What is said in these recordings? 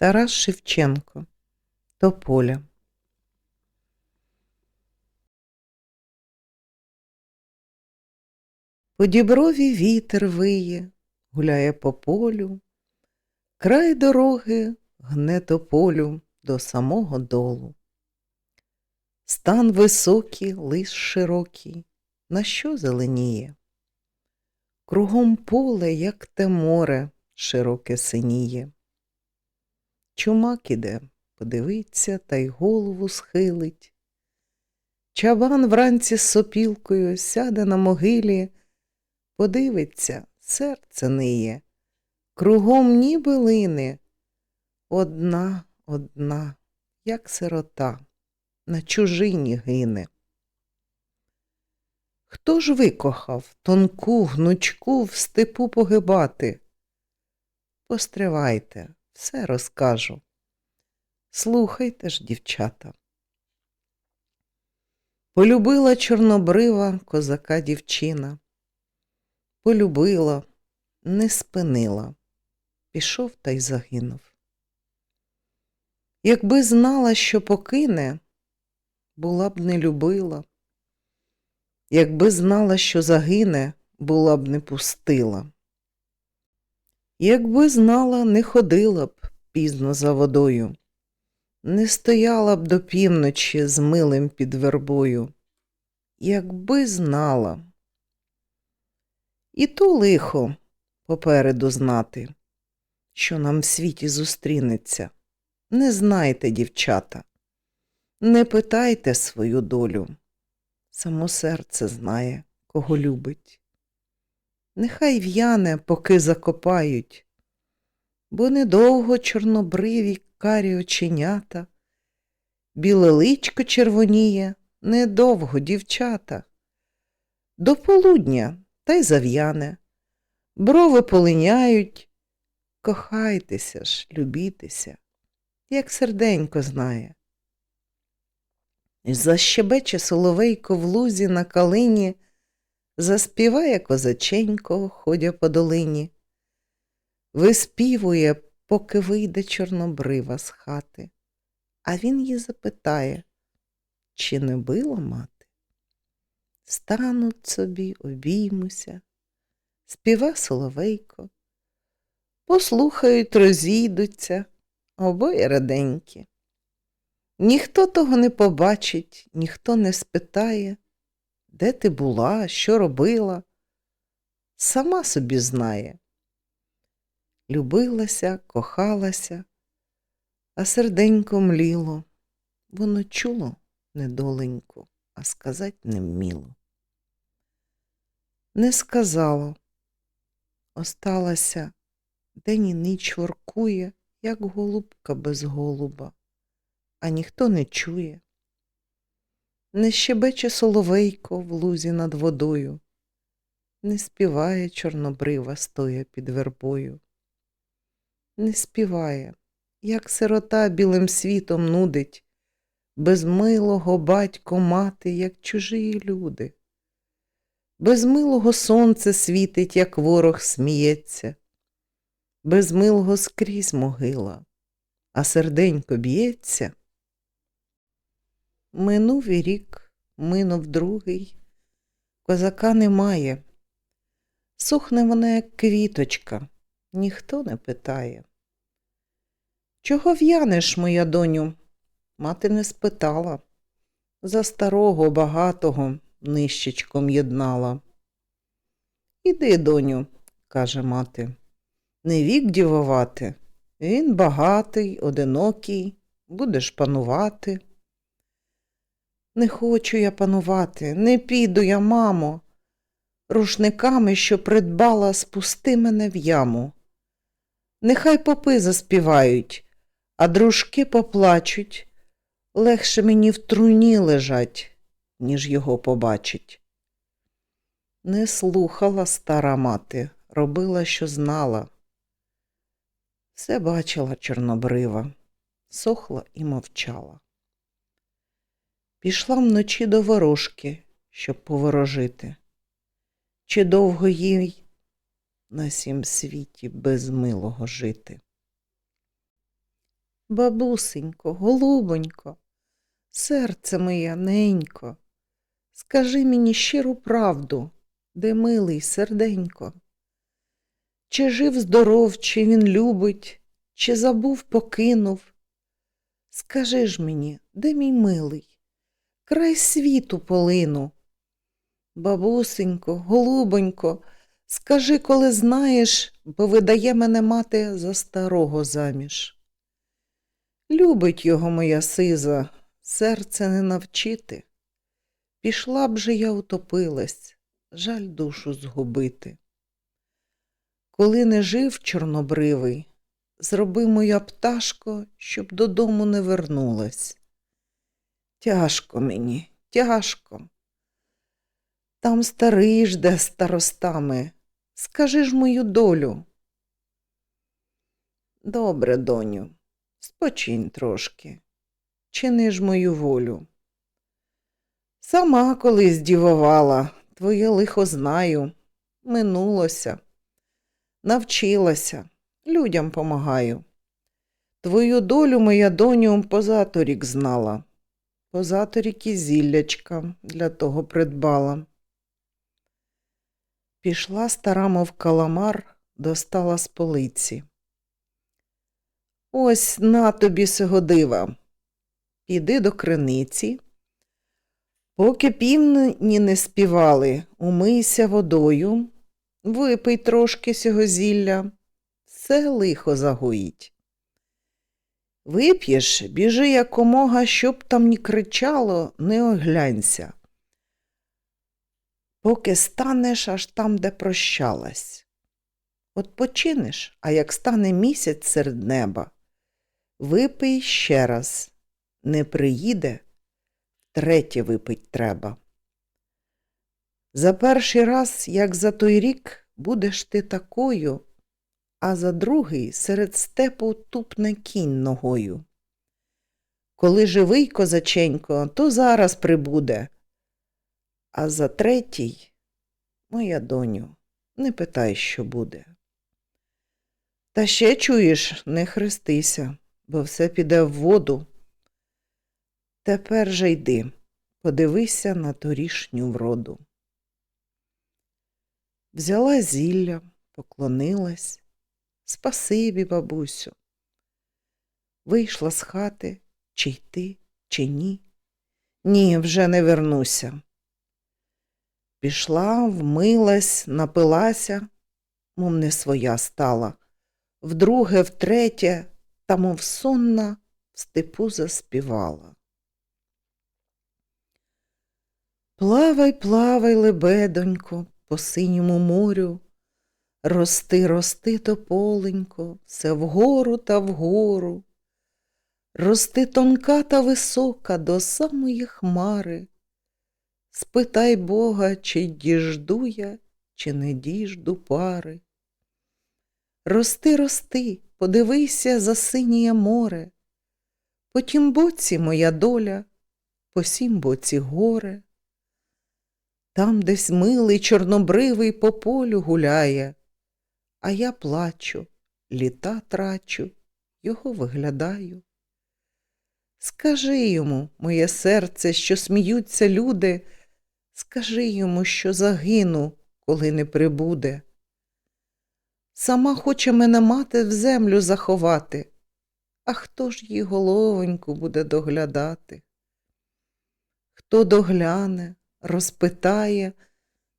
Тарас Шевченко Тополя По діброві вітер виє, гуляє по полю, край дороги гне тополю до самого долу. Стан високий, лис широкий, на що зеленіє? Кругом поле, як те море, широке синіє. Чумак іде, подивиться та й голову схилить. Чабан вранці з сопілкою сяде на могилі, подивиться, серце ниє, кругом ніби лини. Одна, одна, як сирота, на чужині гине. Хто ж викохав тонку гнучку в степу погибати? Постривайте, все розкажу. Слухайте ж, дівчата. Полюбила чорнобрива козака дівчина. Полюбила, не спинила, пішов та й загинув. Якби знала, що покине, була б не любила. Якби знала, що загине, була б не пустила. Якби знала, не ходила б пізно за водою, не стояла б до півночі з милим під вербою. Якби знала. І то лихо попереду знати, що нам в світі зустрінеться. Не знайте, дівчата, не питайте свою долю. Само серце знає, кого любить. Нехай в'яне, поки закопають, бо недовго чорнобриві карі оченята, біле личко червоніє, недовго, дівчата. До полудня та й зав'яне, брови полиняють. Кохайтеся ж, любітеся, як серденько знає. Защебече соловейко в лузі на калині, заспіває козаченько, ходя по долині, виспівує, поки вийде чорнобрива з хати, а він її запитає, чи не била мати? Стануть собі, обіймуся, співа соловейко, послухають, розійдуться, обоє раденькі. Ніхто того не побачить, ніхто не спитає, де ти була, що робила, сама собі знає. Любилася, кохалася, а серденько мліло, воно чуло недоленьку, а сказать не вміло. Не сказало, осталася, день і ніч воркує, як голубка без голуба а ніхто не чує. Не щебече соловейко в лузі над водою, не співає чорнобрива, стоя під вербою. Не співає, як сирота білим світом нудить, без милого батько мати, як чужі люди. Без милого сонце світить, як ворог сміється, без милого скрізь могила, а серденько б'ється. Минув і рік, минув другий, козака немає. Сухне вона, як квіточка, ніхто не питає. Чого в'янеш, моя доню? Мати не спитала. За старого, багатого нищечком єднала. Іди, доню, каже мати, не вік дівувати. Він багатий, одинокий, будеш панувати. Не хочу я панувати, не піду я, мамо. Рушниками, що придбала, спусти мене в яму. Нехай попи заспівають, а дружки поплачуть. Легше мені в труні лежать, ніж його побачить. Не слухала стара мати, робила, що знала. Все бачила чорнобрива, сохла і мовчала. Пішла вночі до ворожки, щоб поворожити. Чи довго їй на сім світі без милого жити? Бабусенько, голубонько, серце моє ненько, скажи мені щиру правду, де милий серденько. Чи жив здоров, чи він любить, чи забув, покинув? Скажи ж мені, де мій милий? Край світу полину. Бабусенько, голубонько, скажи, коли знаєш, бо видає мене мати за старого заміж. Любить його моя сиза, серце не навчити. Пішла б же я утопилась, жаль душу згубити. Коли не жив чорнобривий, зроби моя пташко, щоб додому не вернулась. Тяжко мені, тяжко. Там старий жде старостами. Скажи ж мою долю. Добре, доню, спочинь трошки, чини ж мою волю. Сама колись дівувала, твоє лихо знаю, минулося, навчилася, людям помагаю. Твою долю моя доню позаторік знала, позаторік і зіллячка для того придбала. Пішла стара, мов каламар, достала з полиці. Ось на тобі сього дива. Піди до криниці. Поки півні не співали, умийся водою, випий трошки сього зілля, все лихо загоїть. Вип'єш, біжи якомога, щоб там ні кричало, не оглянься. Поки станеш аж там, де прощалась. От починеш, а як стане місяць серед неба, випий ще раз, не приїде, третє випить треба. За перший раз, як за той рік, будеш ти такою, а за другий серед степу тупне кінь ногою. Коли живий козаченько, то зараз прибуде. А за третій, моя доню, не питай, що буде. Та ще чуєш, не хрестися, бо все піде в воду. Тепер же йди, подивися на торішню вроду. Взяла зілля, поклонилась. Спасибі, бабусю. Вийшла з хати, чи йти, чи ні. Ні, вже не вернуся. Пішла, вмилась, напилася, мов не своя стала, вдруге, втретє, та мов сонна в степу заспівала. Плавай, плавай, лебедонько, по синьому морю, рости, рости тополенько, все вгору та вгору, рости тонка та висока до самої хмари. Спитай Бога, чи діжду я, чи не діжду пари. Рости, рости, подивися за синіє море, по тім боці моя доля, по сім боці горе. Там десь милий чорнобривий по полю гуляє, а я плачу, літа трачу, його виглядаю. Скажи йому, моє серце, що сміються люди, скажи йому, що загину, коли не прибуде. Сама хоче мене мати в землю заховати, а хто ж їй головоньку буде доглядати? Хто догляне, розпитає,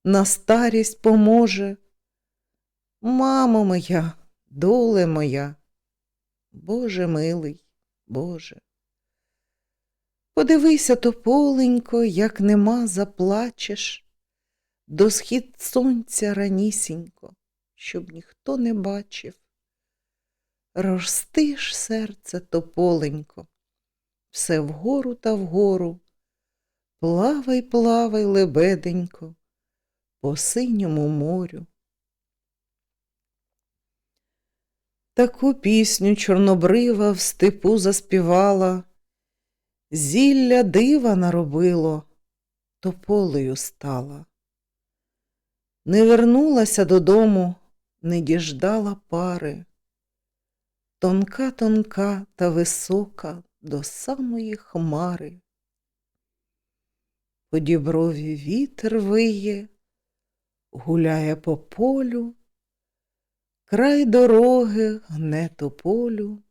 на старість поможе? Мамо моя, доле моя, Боже милий, Боже. Подивися, тополенько, як нема, заплачеш, до схід сонця ранісінько, щоб ніхто не бачив. Ростиш серце тополенько, все вгору та вгору, плавай, плавай, лебеденько, по синьому морю. Таку пісню чорнобрива в степу заспівала, зілля дива наробило, тополею стала. Не вернулася додому, не діждала пари. тонка, тонка та висока до самої хмари. По діброві вітер виє, гуляє по полю, край дороги гне тополю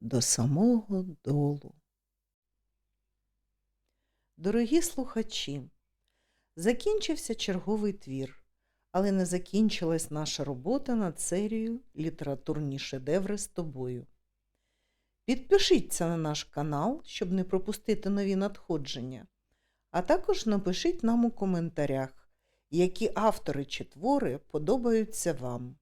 до самого долу. Дорогі слухачі, закінчився черговий твір, але не закінчилась наша робота над серією Літературні шедеври з тобою. Підпишіться на наш канал, щоб не пропустити нові надходження, а також напишіть нам у коментарях, які автори чи твори подобаються вам.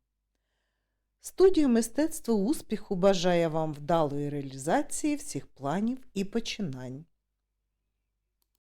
Студія мистецтва успіху бажає вам вдалої реалізації всіх планів і починань.